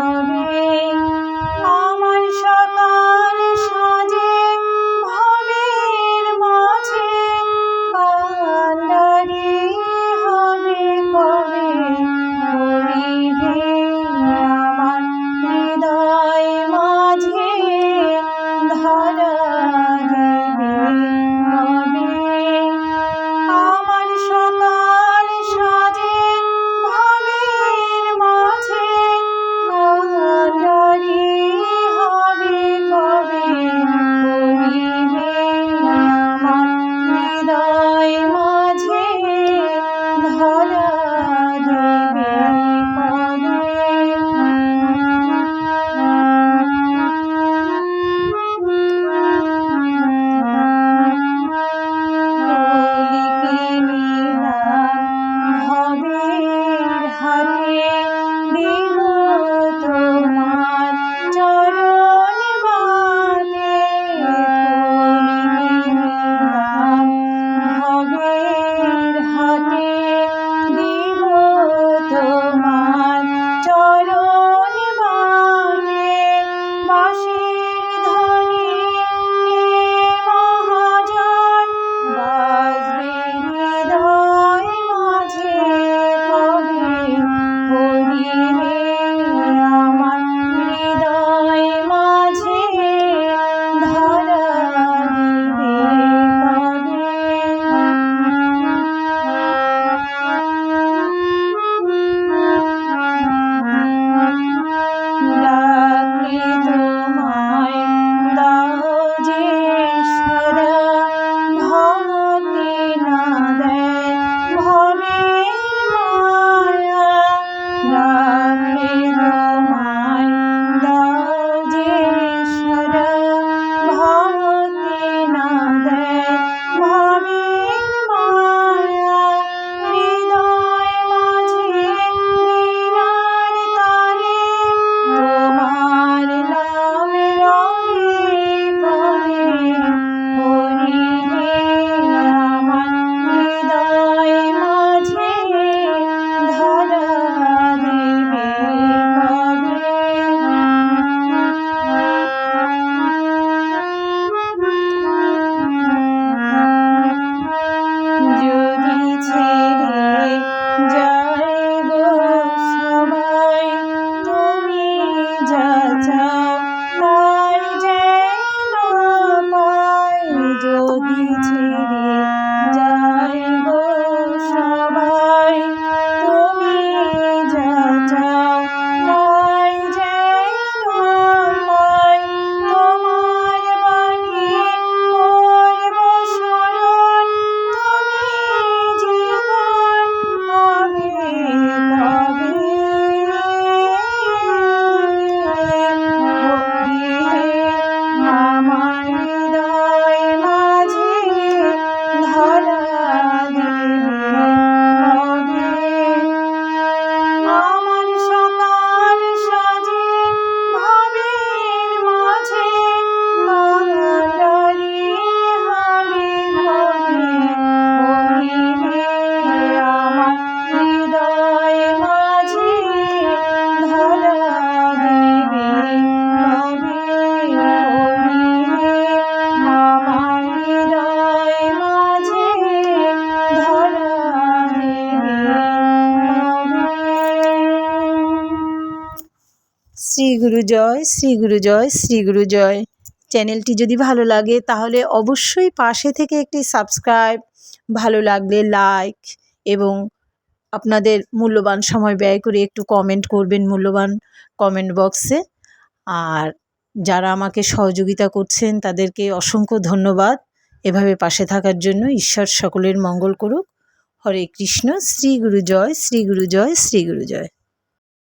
Amen. ta ta ta Shri Guru জয়, শ্রী গুরু জয়, শ্রী গুরু জয়। চ্যানেলটি যদি ভালো লাগে, তাহলে অবশ্যই পাশে থেকে একটি সাবস্ক্রাইব, ভালো লাগলে লাইক এবং আপনাদের মূল্যবান সময় ব্যয় করে একটু কমেন্ট করবেন মূল্যবান কমেন্ট বক্সে। আর যারা আমাকে সহযোগিতা করছেন, তাদেরকে অসংখ্য ধন্যবাদ। এভাবে পাশে থাকার জন্য ঈশ্বর সকলের মঙ্গল করুক। হরে কৃষ্ণ, শ্রী গুরু জয়, শ্রী গুরু জয়, শ্রী গুরু জয়।